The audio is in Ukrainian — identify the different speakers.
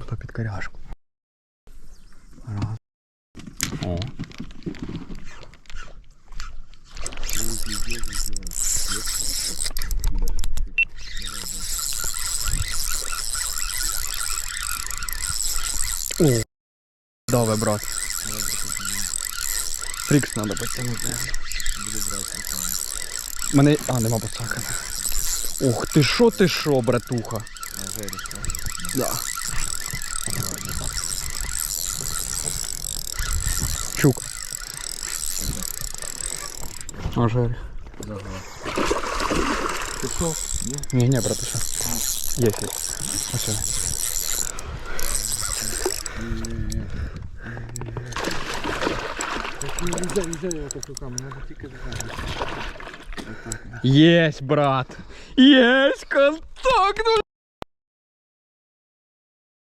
Speaker 1: Хто під коряшку. Раз. О. О. Давай, брат. Фрікс треба потягнути. Мене. А, нема посака. Ух ти шо ти шо, братуха. Да. Чук. А жарь. Не, не, братуша. Есть, есть. Ось.
Speaker 2: Їжджай, їжджай я так руками, треба тільки
Speaker 1: Есть, брат. Есть контакт.